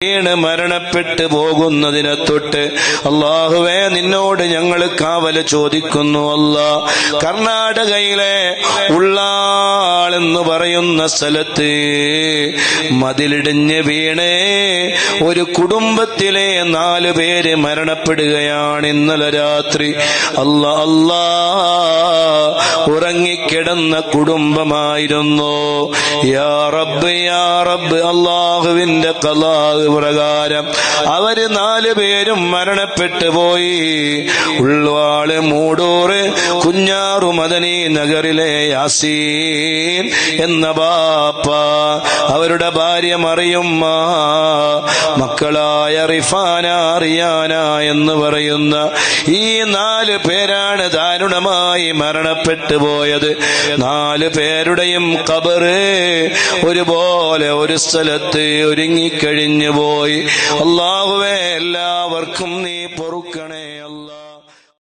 വീണ് മരണപ്പെട്ടു പോകുന്നതിനെ തൊട്ട് അള്ളാഹുവേ നിന്നോട് ഞങ്ങൾ കാവല ചോദിക്കുന്നു അല്ല. കർണാടകയിലെ ഉള്ളാളെന്ന് പറയുന്ന സ്ഥലത്ത് മതിലിടിഞ്ഞ് വീണ് ഒരു കുടുംബത്തിലെ നാല് പേര് മരണപ്പെടുകയാണ് ഇന്നലെ രാത്രി. അല്ല അല്ലാ. ഉറങ്ങിക്കിടന്ന കുടുംബമായിരുന്നു. യാ റബ്ബ് അള്ളാഹുവിന്റെ കലാഹ് പ്രകാരം അവർ നാലു പേരും മരണപ്പെട്ടു പോയി. ഉൾവാൾ മൂടൂറ് കുഞ്ഞാറു മദനി നഗറിലെ യാസീൻ എന്ന ബാപ്പ അവരുടെ ഭാര്യ മറിയുമ്മ മക്കളായ റിഫാന അറിയാന എന്ന് പറയുന്ന ഈ നാല് പേരാണ് ദാരുണമായി മരണപ്പെട്ടു പോയത്. നാല് പേരുടെയും കബറ് ഒരുപോലെ ഒരു സ്ഥലത്ത് ഒരുങ്ങിക്കഴിഞ്ഞു പോയി അള്ളാഹുവെ എല്ലാവർക്കും നീ പൊറുക്കണേ